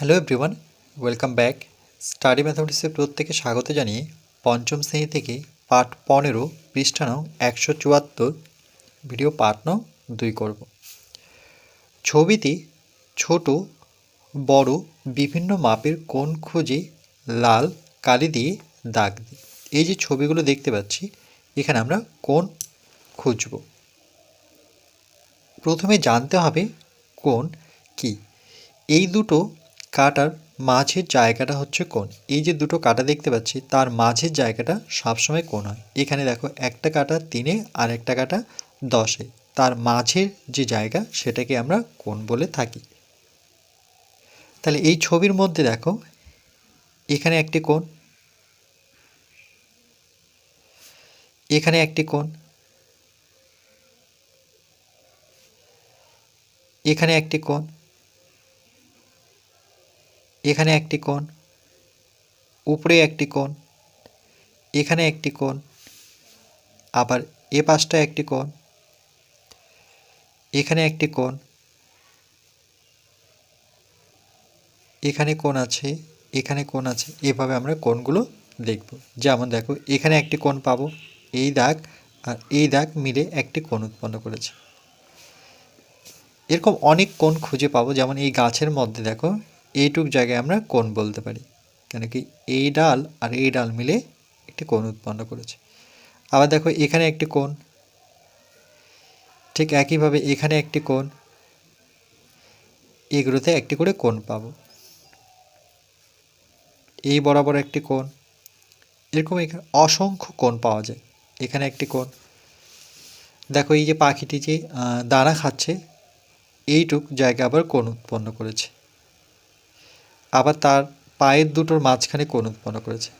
Hello everyone welcome back study ম্যাথামেটিক্সের প্রত্যেকে স্বাগত জানিয়ে পঞ্চম শ্রেণি থেকে পাঠ পনেরো পৃষ্ঠা একশো চুয়াত্তর ভিডিও পাঠ নং, দুই করব। ছবিতে ছোট, বড়, বিভিন্ন মাপের কোণ খুঁজে লাল কালি দিয়ে দাগ দিই এই যে ছবিগুলো দেখতে পাচ্ছি, এখানে আমরা কোণ খুঁজব। প্রথমে জানতে হবে কোণ কি। এই দুটো কাটার মাঝের জায়গাটা হচ্ছে কোন এই যে দুটো কাটা দেখতে পাচ্ছি, তার মাঝের জায়গাটা সবসময় কোন হয়। এখানে দেখো একটা কাটা তিনে আর একটা কাটা দশে। তার মাঝের যে জায়গা, সেটাকে আমরা কোন বলে থাকি। তাহলে এই ছবির মধ্যে দেখো, এখানে একটি কোণ, এখানে একটি কোণ, এখানে একটি কোণ এখানে একটি কোণ, উপরে একটি কোণ, এখানে একটি কোণ, আবার এ পাশটা একটি কোণ, এখানে একটি কোণ, এখানে কোণ আছে, এখানে কোণ আছে। এভাবে আমরা কোণগুলো দেখব। যেমন দেখো, এখানে একটি কোণ পাবো, এই দাগ আর এই দাগ মিলে একটি কোণ উৎপন্ন করেছে। এরকম অনেক কোণ খুঁজে পাবো, যেমন এই গাছের মধ্যে দেখো এইটুক জায়গায় আমরা কোণ বলতে পারি। কেন কি এই ডাল আর এই ডাল মিলে একটি কোণ উৎপন্ন করেছে। আবার দেখো এখানে একটি কোণ। ঠিক একইভাবে এখানে একটি কোণ। এগুলোতে একটি করে কোণ পাবো। এই বরাবর একটি কোণ। এরকম এখানে অসংখ্য কোণ পাওয়া যায়। এখানে একটি কোণ। দেখো এই যে পাখিটি যে দানা খাচ্ছে, এইটুক জায়গা আবার কোণ উৎপন্ন করেছে। আবার তার পায়ের দুটোর মাঝখানে কোণ উৎপন্ন করেছে।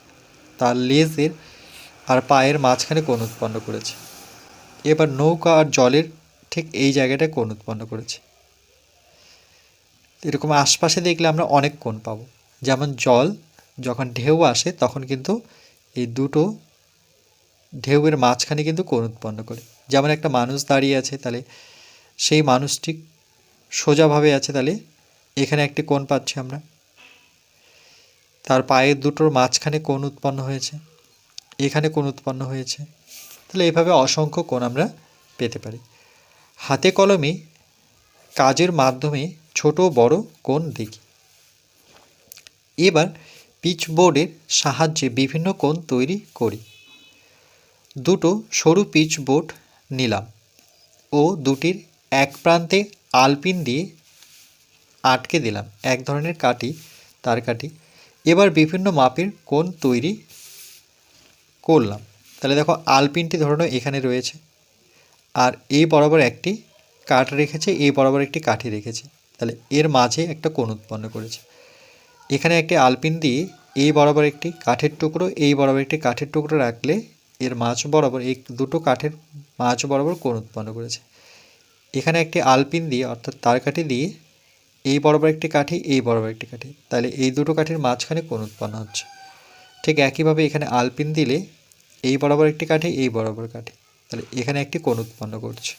তার লেজের আর পায়ের মাঝখানে কোণ উৎপন্ন করেছে। এবার নৌকা আর জলের ঠিক এই জায়গাটায় কোণ উৎপন্ন করেছে। এরকম আশপাশে দেখলে আমরা অনেক কোণ পাবো। যেমন জল, যখন ঢেউ আসে তখন কিন্তু এই দুটো ঢেউয়ের মাঝখানে কিন্তু কোণ উৎপন্ন করে। যেমন একটা মানুষ দাঁড়িয়ে আছে, তাহলে সেই মানুষটি সোজাভাবে আছে, তাহলে এখানে একটি কোণ পাচ্ছি আমরা। তার পায়ের দুটোর মাঝখানে কোণ উৎপন্ন হয়েছে, এখানে কোণ উৎপন্ন হয়েছে। তাহলে এভাবে অসংখ্য কোণ আমরা পেতে পারি। হাতে কলমে কাজের মাধ্যমে ছোট বড় কোণ দেখি। এবার পিচবোর্ডের সাহায্যে বিভিন্ন কোণ তৈরি করি। দুটো সরু পিচবোর্ড নিলাম ও দুটির এক প্রান্তে আলপিন দিয়ে আটকে দিলাম। এক ধরনের কাটি তার কাঠি। এবার বিভিন্ন মাপের কোণ তৈরি করলাম। তাহলে দেখো আলপিনটি ধরো এখানে রয়েছে। আর এই বরাবর একটি কাঠ রেখেছে এই বরাবর একটি কাঠি রেখেছে। তাহলে এর মাঝে একটা কোণ উৎপন্ন করেছে। এখানে একটি আলপিন দিয়ে এই বরাবর একটি কাঠের টুকরো এই বরাবর একটি কাঠের টুকরো রাখলে এর মাঝ বরাবর এই দুটো কাঠের মাছ বরাবর কোণ উৎপন্ন করেছে। এখানে একটি আলপিন দিয়ে, অর্থাৎ তার কাঠি দিয়ে এই বরাবর একটি কাঠি, এই বরাবর একটি কাঠি। তাহলে এই দুটো কাঠির মাঝখানে কোণ উৎপন্ন হচ্ছে? ঠিক একইভাবে এখানে আলপিন দিলে এই বরাবর একটি কাঠি, এই বরাবর কাঠি। তাহলে এখানে একটি কোণ উৎপন্ন করছে।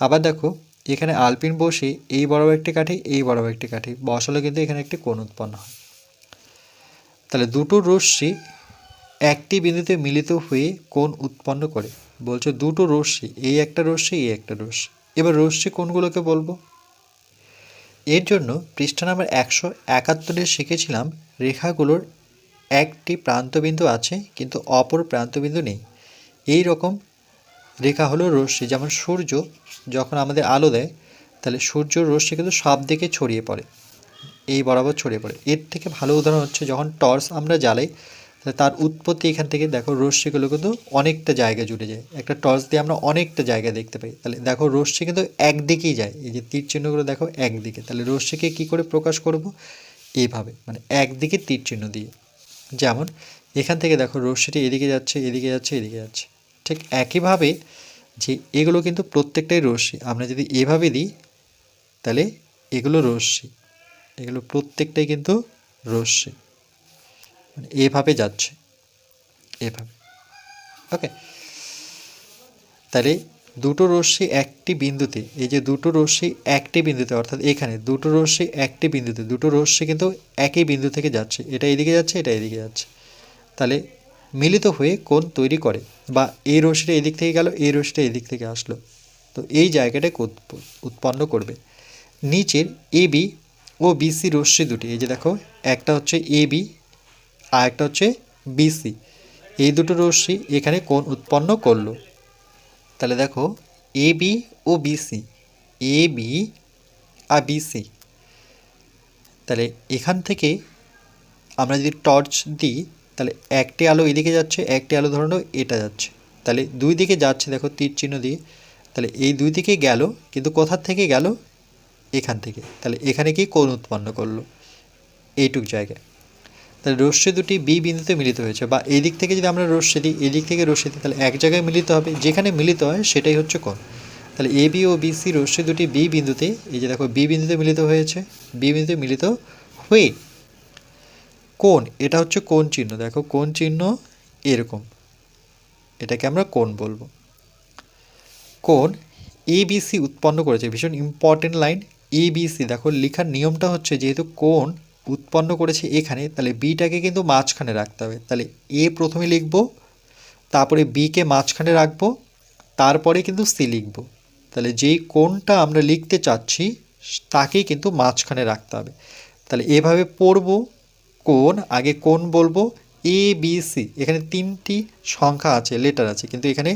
আবার দেখো, এখানে আলপিন বসে এই বরাবর একটি কাঠি, এই বরাবর একটি কাঠি বসালে কিন্তু এখানে একটি কোণ উৎপন্ন হয়। তাহলে দুটো রশ্মি একটি বিন্দুতে মিলিত হয়ে কোণ উৎপন্ন করে। বলছে দুটো রশ্মি, এই একটা রশ্মি, এই একটা রশ্মি। এবার রশ্মি কোনগুলোকে বলব? এর জন্য পৃষ্ঠা নাম্বার একশো একাত্তরে শিখেছিলাম রেখাগুলোর একটি প্রান্তবিন্দু আছে, কিন্তু অপর প্রান্তবিন্দু নেই। এই রকম রেখা হলো রশ্মি, যেমন সূর্য যখন আমাদের আলো দেয়, তাহলে সূর্যর রশ্মি কিন্তু সব দিকে ছড়িয়ে পড়ে, এই বরাবর ছড়িয়ে পড়ে। এর থেকে ভালো উদাহরণ হচ্ছে যখন টর্চ আমরা জ্বালাই তার উৎপত্তি এখান থেকে দেখো রশ্মিগুলো কিন্তু অনেকটা জায়গা জুড়ে যায়। একটা টর্চ দিয়ে আমরা অনেকটা জায়গা দেখতে পাই। তাহলে দেখো রশ্মি কিন্তু একদিকেই যায়। এই যে তীর চিহ্নগুলো দেখো একদিকে। তাহলে রশ্মিকে কী করে প্রকাশ করব? এইভাবে। মানে একদিকে তীর চিহ্ন দিয়ে। যেমন এখান থেকে দেখো রশ্মিটি এদিকে যাচ্ছে এদিকে যাচ্ছে এদিকে যাচ্ছে। ঠিক একইভাবে যে এগুলো কিন্তু প্রত্যেকটাই রশ্মি। আমরা যদি এভাবে দিই, তাহলে এগুলো রশ্মি। এগুলো প্রত্যেকটাই কিন্তু রশ্মি। মানে এভাবে যাচ্ছে। এভাবে। ওকে তাহলে দুটো রশ্মি একটি বিন্দুতে, এই যে দুটো রশ্মি একটি বিন্দুতে, অর্থাৎ এখানে দুটো রশ্মি একটি বিন্দুতে, দুটো রশ্মি কিন্তু একই বিন্দু থেকে যাচ্ছে, এটা এদিকে যাচ্ছে, এটা এদিকে যাচ্ছে। তাহলে মিলিত হয়ে কোণ তৈরি করে, বা এই রশ্মিটা এদিক থেকে গেল, এই রশ্মিটা এদিক থেকে আসলো। তো এই জায়গাটাকে উৎপ- উৎপন্ন করবে। নিচের এ বি ও বিসি রশ্মি দুটি, এই যে দেখো, একটা হচ্ছে এ বি আর একটা হচ্ছে বিসি এই দুটো রশ্মি এখানে কোণ উৎপন্ন করল? তাহলে দেখো এ বি ও বিসি এ বি আর বিসি তাহলে এখান থেকে আমরা যদি টর্চ দিই, তাহলে একটি আলো এদিকে যাচ্ছে, একটি আলো ধরো এটা যাচ্ছে। তাহলে দুই দিকে যাচ্ছে, দেখো তীর চিহ্ন দিয়ে। তাহলে এই দুই দিকে গেল, কিন্তু কোথার থেকে গেল? এখান থেকে। তাহলে এখানে কি কোণ উৎপন্ন করল? এইটুক জায়গায়। তাহলে রশ্মি দুটি বি বিন্দুতে মিলিত হয়েছে, বা এই দিক থেকে যদি আমরা রশ্মি দিই এই দিক থেকে রশ্মি দিই, তাহলে এক জায়গায় মিলিত হবে, যেখানে মিলিত হয় সেটাই হচ্ছে কোণ। তাহলে এ বি ও বি সি রশ্মি দুটি বি বিন্দুতে, এই যে দেখো বি বিন্দুতে মিলিত হয়েছে বি বিন্দুতে মিলিত হয়ে কোণ, এটা হচ্ছে কোণ চিহ্ন, দেখো কোণ চিহ্ন এরকম, এটাকে আমরা কোণ বলব। কোণ এবিসি উৎপন্ন করেছে, ভীষণ ইম্পর্টেন্ট লাইন এবিসি দেখো লেখার নিয়মটা হচ্ছে যেহেতু কোণ উৎপন্ন করেছে এখানে, তাহলে বিটাকে কিন্তু মাঝখানে রাখতে হবে। তাহলে এ প্রথমে লিখব, তারপরে বিকে মাঝখানে রাখব, তারপরে কিন্তু সি লিখব। তাহলে যেই কোণটা আমরা লিখতে চাচ্ছি, তাকেই কিন্তু মাঝখানে রাখতে হবে। তাহলে এভাবে পড়ব কোণ, আগে কোণ বলব এ বি সি এখানে তিনটি সংখ্যা আছে লেটার আছে, কিন্তু এখানে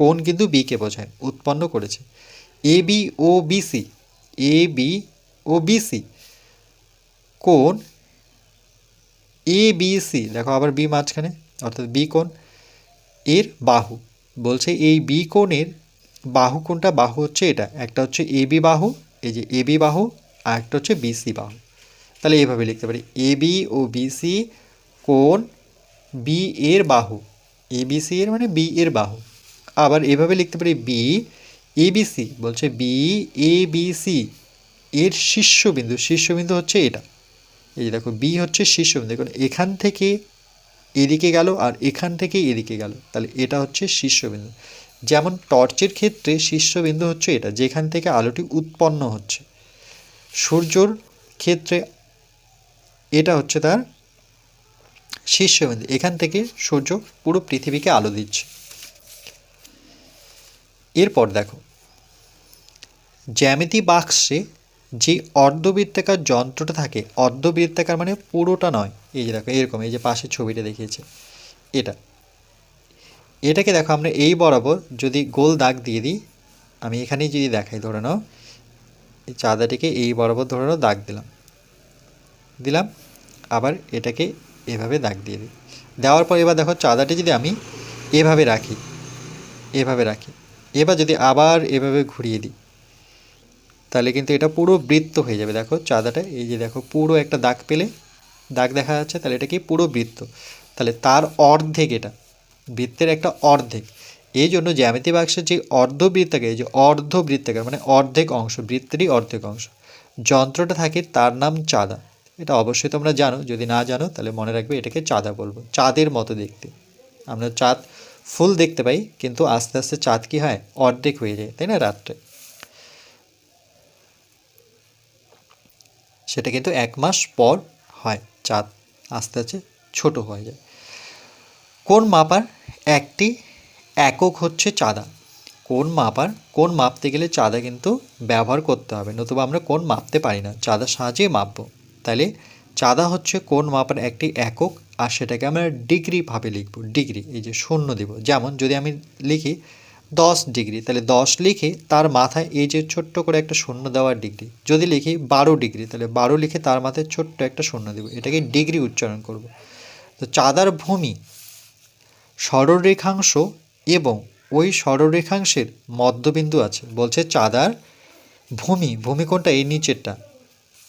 কোণ কিন্তু বিকে বোঝায়, উৎপন্ন করেছে। এ বি ও বিসি এ বি ও বিসি কোণ এ বি সি, দেখো আবার বি মাঝখানে, অর্থাৎ বি কোণ, এর বাহু। বলছে এই বি কোণের বাহু কোনটা বাহু হচ্ছে এটা, একটা হচ্ছে এ বি বাহু, এই যে এ বি বাহু, আর একটা হচ্ছে বিসি বাহু। তাহলে এইভাবে লিখতে পারি, এ বি ও বিসি কোণ বি এর বাহু, এ বি সি এর মানে বি এর বাহু। আবার এভাবে লিখতে পারি, বি, এ বি সি, বলছে বি, এ বি সি, এর শীর্ষবিন্দু শীর্ষবিন্দু হচ্ছে এটা। এই যে দেখো বি হচ্ছে শীর্ষবিন্দু দেখুন, এখান থেকে এদিকে গেল আর এখান থেকে এদিকে গেল। তাহলে এটা হচ্ছে শীর্ষবিন্দু যেমন টর্চের ক্ষেত্রে শীর্ষবিন্দু হচ্ছে এটা, যেখান থেকে আলোটি উৎপন্ন হচ্ছে। সূর্যর ক্ষেত্রে এটা হচ্ছে তার শীর্ষবিন্দু এখান থেকে সূর্য পুরো পৃথিবীকে আলো দিচ্ছে। এরপর দেখো, জ্যামিতি বাক্সে যে অর্ধবৃত্তাকার যন্ত্রটা থাকে, অর্ধবৃত্তাকার মানে পুরোটা নয়। এই যে দেখো, এরকম, এই যে পাশের ছবিটা দেখিয়েছে, এটা। এটাকে দেখো, আমরা এই বরাবর যদি গোল দাগ দিয়ে দিই, আমি এখানেই যদি দেখাই, ধরে নাও, এই চাঁদাটিকে এই বরাবর ধরে নাও, দাগ দিলাম। দিলাম, আবার এটাকে এভাবে দাগ দিয়ে দিই। দেওয়ার পর এবার দেখো, চাঁদাটি যদি আমি এভাবে রাখি এভাবে রাখি, এবার যদি আবার এভাবে ঘুরিয়ে দিই তাহলে কিন্তু এটা পুরো বৃত্ত হয়ে যাবে। দেখো চাঁদাটা, এই যে দেখো পুরো একটা দাগ পেলে, দাগ দেখা যাচ্ছে, তাহলে এটা কি পুরো বৃত্ত? তাহলে তার অর্ধেক এটা, বৃত্তের একটা অর্ধেক। এই জন্য জ্যামিতি বাক্সের যে অর্ধবৃত্তাকার, এই যে অর্ধবৃত্তাকার মানে অর্ধেক অংশ, বৃত্তেরই অর্ধেক অংশ, যন্ত্রটা থাকে তার নাম চাঁদা। এটা অবশ্যই তোমরা জানো, যদি না জানো তাহলে মনে রাখবে এটাকে চাঁদা বলব, চাঁদের মতো দেখতে। আমরা চাঁদ ফুল দেখতে পাই, কিন্তু আস্তে আস্তে চাঁদ কি হয়, অর্ধেক হয়ে যায়, তাই না, রাত্রে? সেটা কিন্তু এক মাস পর হয়, চাঁদ আস্তে আস্তে ছোট হয়ে যায়। কোন মাপার একটি একক হচ্ছে চাঁদা? কোন মাপার, কোন মাপতে গেলে চাঁদা কিন্তু ব্যবহার করতে হবে? নতুবা আমরা কোন মাপতে পারি না, চাঁদার সাহায্যে মাপবো। তাহলে চাঁদা হচ্ছে কোন মাপার একটি একক, আর সেটাকে আমরা ডিগ্রি ভাবে লিখব, ডিগ্রি, এই যে শূন্য দেব। যেমন যদি আমি লিখি দশ ডিগ্রি, তাহলে দশ লিখে তার মাথায় এই যে ছোট্ট করে একটা শূন্য দেওয়ার ডিগ্রি, যদি লিখি বারো ডিগ্রি, তাহলে বারো লিখে তার মাথায় ছোট্ট একটা শূন্য দেব, এটাকে ডিগ্রি উচ্চারণ করব। তো চাঁদার ভূমি সরলরেখাংশ এবং ওই সরলরেখাংশের মধ্যবিন্দু আছে, বলছে চাঁদার ভূমি ভূমি কোনটা? এই নিচেরটা।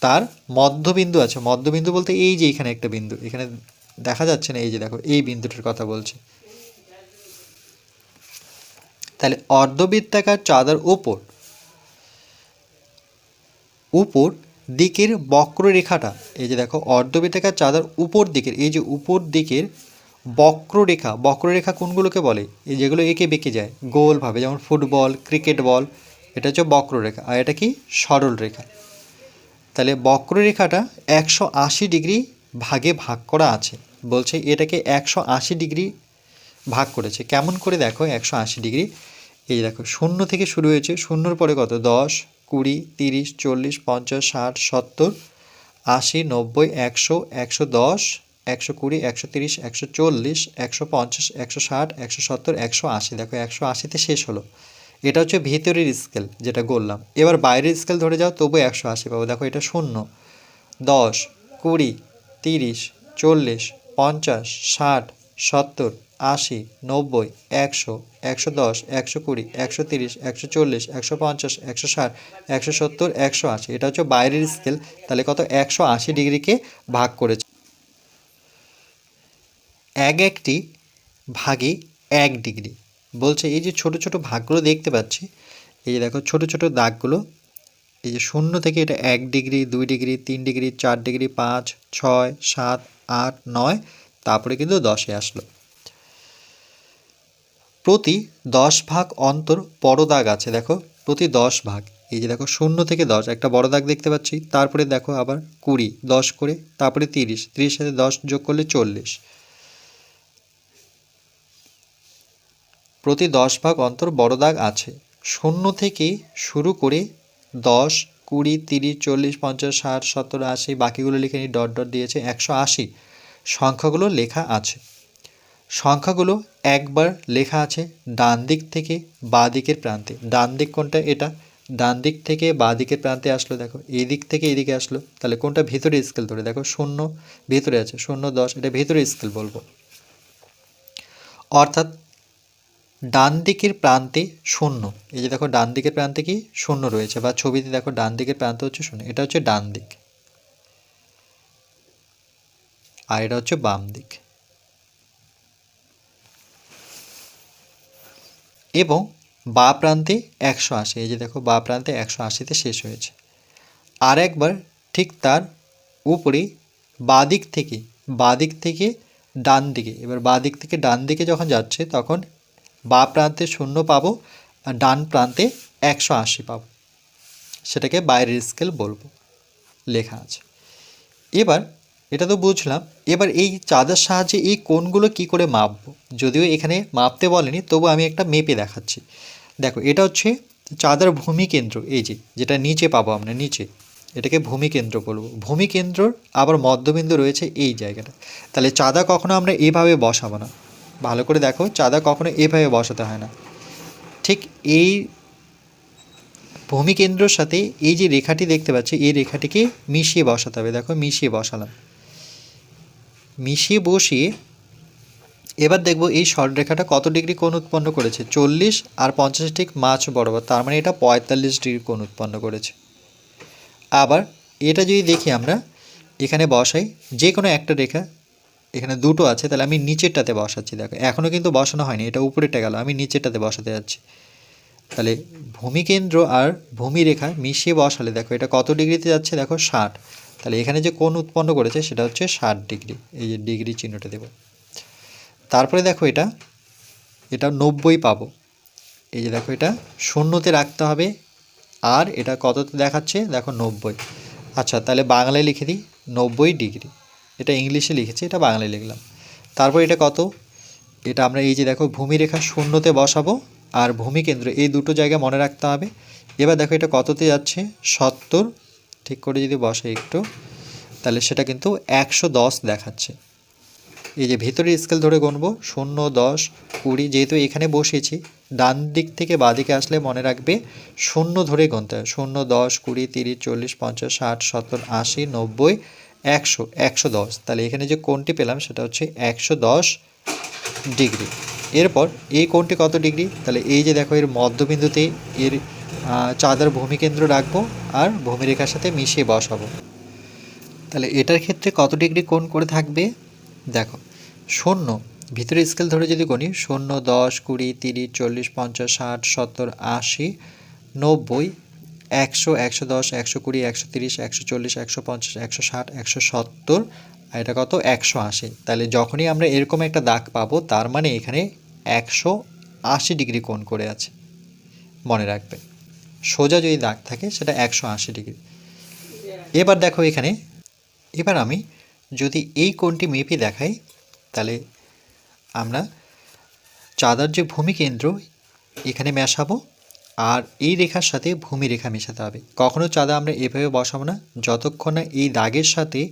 তার মধ্যবিন্দু আছে, মধ্যবিন্দু বলতে এই যে এখানে একটা বিন্দু, এখানে দেখা যাচ্ছে না, এই যে দেখো, এই বিন্দুটার কথা বলছে। তাহলে অর্ধবৃত্তাকার চাঁদার উপর উপর দিকের বক্ররেখাটা, এই যে দেখো অর্ধবৃত্তাকার চাঁদার উপর দিকের, এই যে উপর দিকের বক্ররেখা বক্ররেখা কোনগুলোকে বলে? এই যেগুলো এঁকে বেঁকে যায় গোলভাবে যেমন ফুটবল, ক্রিকেট বল, এটা হচ্ছে বক্ররেখা, আর এটা কি? সরল রেখা। তাহলে বক্ররেখাটা একশো আশি ডিগ্রি ভাগে ভাগ করা আছে, বলছে এটাকে একশো আশি ডিগ্রি ভাগ করেছে। কেমন করে দেখো? একশো আশি ডিগ্রি এই দেখো, শূন্য থেকে শুরু হয়েছে, শূন্যর পরে কত? দশ, কুড়ি, তিরিশ, চল্লিশ, পঞ্চাশ, ষাট, সত্তর, আশি, নব্বই, একশো একশো দশ, একশো কুড়ি, একশো তিরিশ, একশো চল্লিশ, একশো পঞ্চাশ, একশো ষাট, একশো সত্তর, একশো আশি। দেখো, একশো আশিতে শেষ হলো। এটা হচ্ছে ভেতরের স্কেল যেটা বললাম। এবার বাইরের স্কেল ধরে যাও, তবু একশো আশি পাবো। দেখো, এটা শূন্য। দশ, কুড়ি, তিরিশ, চল্লিশ, পঞ্চাশ, ষাট, সত্তর আশি, নব্বই, একশো একশো দশ, একশো কুড়ি, একশো তিরিশ, একশো চল্লিশ, একশো পঞ্চাশ, একশো ষাট, একশো সত্তর, একশো আশি। এটা হচ্ছে বাইরের স্কেল। তাহলে কত? একশো আশি ডিগ্রিকে ভাগ করেছে। এক একটি ভাগে এক ডিগ্রি। বলছে এই যে ছোট ছোট ভাগগুলো দেখতে পাচ্ছি, এই যে দেখো ছোট ছোট দাগগুলো, এই যে শূন্য থেকে এটা এক ডিগ্রি, দুই ডিগ্রি, তিন ডিগ্রি, চার ডিগ্রি, পাঁচ, ছয়, সাত, আট, নয়, তারপরে কিন্তু দশে আসলো। প্রতি দশ ভাগ অন্তর বড় দাগ আছে, দেখো। প্রতি দশ ভাগ। এই যে দেখো, শূন্য থেকে দশ, একটা বড় দাগ দেখতে পাচ্ছি। তারপরে দেখো আবার কুড়ি, দশ করে, তারপরে তিরিশ। তিরিশ সাথে দশ যোগ করলে চল্লিশ। প্রতি দশ ভাগ অন্তর বড় দাগ আছে। শূন্য থেকে শুরু করে দশ, কুড়ি, তিরিশ, চল্লিশ, পঞ্চাশ, ষাট, সত্তর, আশি, বাকিগুলো লিখে নিই ডট ডট দিয়েছে, একশো আশি। সংখ্যাগুলো লেখা আছে। সংখ্যাগুলো একবার লেখা আছে ডান দিক থেকে বাঁ দিকের প্রান্তে। ডান দিক কোনটা? এটা। ডান দিক থেকে বাঁ দিকের প্রান্তে আসলো, দেখো। এই দিক থেকে এদিকে আসলো। তাহলে কোনটা? ভিতরে স্কেল ধরে। দেখো, শূন্য ভিতরে আছে। শূন্য, দশ, এটা ভিতরে স্কেল বলব। অর্থাৎ ডান দিকের প্রান্তে শূন্য। এই যে দেখো, ডান দিকের প্রান্তে কি? শূন্য রয়েছে। বা ছবিতে দেখো, ডান দিকের প্রান্তে হচ্ছে শূন্য। এটা হচ্ছে ডান দিক। আর এটা হচ্ছে বাম দিক। এবং বা প্রান্তে একশো আশি। এই যে দেখো, বা প্রান্তে একশো আশিতে শেষ হয়েছে। আর একবার ঠিক তার উপরে বাদিক থেকে বাদিক থেকে ডান দিকে, এবার বাদিক থেকে ডান দিকে যখন যাচ্ছে, তখন বা প্রান্তে শূন্য পাবো আর ডান প্রান্তে একশো আশি পাবো। সেটাকে বাইরের স্কেল বলব, লেখা আছে। এবার এটা তো বুঝলাম। এবার এই চাঁদের সাহায্যে এই কোণগুলো কি করে মাপবো? যদিও এখানে মাপতে বলেনি, তবু আমি একটা মেপে দেখাচ্ছি। দেখো, এটা হচ্ছে চাঁদার ভূমিকেন্দ্র, এই যে, যেটা নিচে পাবো আমরা, নিচে। এটাকে ভূমিকেন্দ্র বলব। ভূমিকেন্দ্রর আবার মধ্যবিন্দু রয়েছে এই জায়গাটা। তাহলে চাঁদা কখনো আমরা এভাবে বসাবো না। ভালো করে দেখো, চাঁদা কখনো এভাবে বসাতে হয় না। ঠিক এই ভূমিকেন্দ্রর সাথে এই যে রেখাটি দেখতে পাচ্ছি, এই রেখাটিকে মিশিয়ে বসাতে হবে। দেখো, মিশিয়ে বসালাম। মিশিয়ে বসিয়ে এবার দেখব এই সরলরেখাটা কত ডিগ্রি কোণ উৎপন্ন করেছে? চল্লিশ আর পঞ্চাশ ঠিক মাছ বরাবর, তার মানে এটা পঁয়তাল্লিশ ডিগ্রি কোণ উৎপন্ন করেছে। আবার এটা যদি দেখি আমরা, এখানে বসাই, যে কোনো একটা রেখা, এখানে দুটো আছে, তাহলে আমি নিচেরটাতে বসাচ্ছি, দেখো। এখনও কিন্তু বসানো হয়নি, এটা উপরেটা গেল, আমি নিচেরটাতে বসাতে যাচ্ছি। তাহলে ভূমিকেন্দ্র আর ভূমিরেখা মিশিয়ে বসালে, দেখো, এটা কত ডিগ্রিতে যাচ্ছে? দেখো, ষাট। তাহলে এখানে যে কোণ উৎপন্ন করেছে সেটা হচ্ছে ষাট ডিগ্রি, এই যে ডিগ্রি চিহ্নটা দেব। তারপরে দেখো এটা এটা নব্বই পাবো। এই যে দেখো এটা, শূন্যতে রাখতে হবে, আর এটা কততে দেখাচ্ছে? দেখো নব্বই। আচ্ছা তাহলে বাংলায় লিখে দিই, নব্বই ডিগ্রি। এটা ইংলিশে লিখেছি, এটা বাংলায় লিখলাম। তারপর এটা কত? এটা আমরা এই যে দেখো ভূমিরেখা শূন্যতে বসাবো, আর ভূমিকেন্দ্র, এই দুটো জায়গা মনে রাখতে হবে। এবার দেখো এটা কততে যাচ্ছে? সত্তর ঠিক করে যদি বসে একটু, তাহলে সেটা কিন্তু একশো দশ দেখাচ্ছে। এই যে ভেতরের স্কেল ধরে গুনবো, শূন্য, দশ, কুড়ি, যেহেতু এখানে বসিয়েছি ডান দিক থেকে বাঁদিকে আসলে মনে রাখবে, শূন্য ধরে গুনতে হয় শূন্য, দশ, কুড়ি, তিরিশ, চল্লিশ, পঞ্চাশ, ষাট, সত্তর, আশি, নব্বই, একশো একশো দশ। তাহলে এখানে যে কোণটি পেলাম, সেটা হচ্ছে একশো দশ ডিগ্রি। এরপর এই কোণটি কত ডিগ্রি? তাহলে এই যে দেখো, এর মধ্যবিন্দুতে এর চাঁদার ভূমিকেন্দ্র রাখব আর ভূমিরেখার সাথে মিশিয়ে বসাবো। তাহলে এটার ক্ষেত্রে কত ডিগ্রি কোণ করে থাকবে? দেখো, শূন্য ভিতরে স্কেল ধরে যদি গণি শূন্য, দশ, কুড়ি, তিরিশ, চল্লিশ, পঞ্চাশ, ষাট, সত্তর, আশি, নব্বই, একশো একশো দশ, একশো কুড়ি, একশো তিরিশ, একশো চল্লিশ, একশো পঞ্চাশ, একশো ষাট, একশো সত্তর, আর এটা কত? একশো আশি। তাহলে যখনই আমরা এরকম একটা দাগ পাবো, তার মানে এখানে একশো আশি ডিগ্রি কোণ করে আছে। মনে রাখবে। সোজা যদি দাগ থাকে, সেটা একশো আশি ডিগ্রি। এবার দেখো এখানে, এবার আমি যদি এই কোণটি মেপে দেখাই, তাহলে আমরা চাঁদার যে ভূমি কেন্দ্র, এখানে মেশাবো, আর এই রেখার সাথে ভূমি রেখা মেশাতে হবে। কখনো চাঁদা আমরা এভাবে বসাবো না, যতক্ষণ না এই দাগের সাথে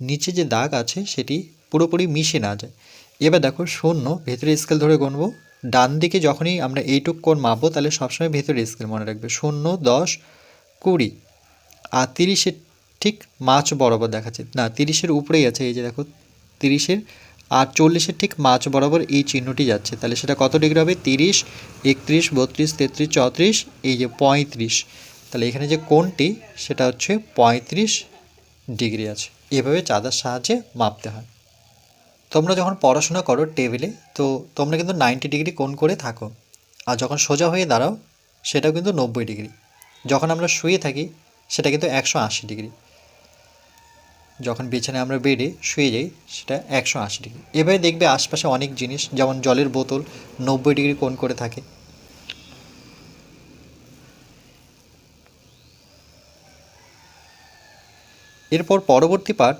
নিচে যে দাগ আছে, সেটি পুরোপুরি মিশে না যায়। এবার দেখো শূন্য, ভেতরে স্কেল ধরে গুনবো। ডান দিকে যখনই আমরা এইটুক কোণ মাপবো, তাহলে সবসময় ভেতরে স্কেল মনে রাখবে। শূন্য, দশ, কুড়ি। আর তিরিশের ঠিক মাছ বরাবর দেখাচ্ছে। না, তিরিশের উপরেই আছে, এই যে দেখো, তিরিশের। আর চল্লিশের ঠিক মাছ বরাবর এই চিহ্নটি যাচ্ছে। তাহলে সেটা কত ডিগ্রি হবে? তিরিশ, একত্রিশ, বত্রিশ, তেত্রিশ, চৌত্রিশ, এই যে পঁয়ত্রিশ। তাহলে এখানে যে কোণটি, সেটা হচ্ছে পঁয়ত্রিশ ডিগ্রি আছে। এভাবে চাঁদার সাহায্যে মাপতে হয়। তোমরা যখন পড়াশোনা করো টেবিলে তো তোমরা কিন্তু নাইনটি ডিগ্রি কোণ করে থাকো। আর যখন সোজা হয়ে দাঁড়াও, সেটাও কিন্তু নব্বই ডিগ্রি যখন আমরা শুয়ে থাকি, সেটা কিন্তু একশো আশি ডিগ্রি যখন বিছানায় আমরা বেডে শুয়ে যাই, সেটা একশো আশি ডিগ্রি এভাবে দেখবে আশপাশে অনেক জিনিস, যেমন জলের বোতল, নব্বই ডিগ্রি কোণ করে থাকে। এরপর পরবর্তী পাঠ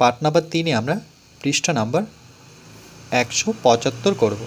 পাঠ নাম্বার তিনে আমরা পৃষ্ঠা নাম্বার একশো পঁচাত্তর করব।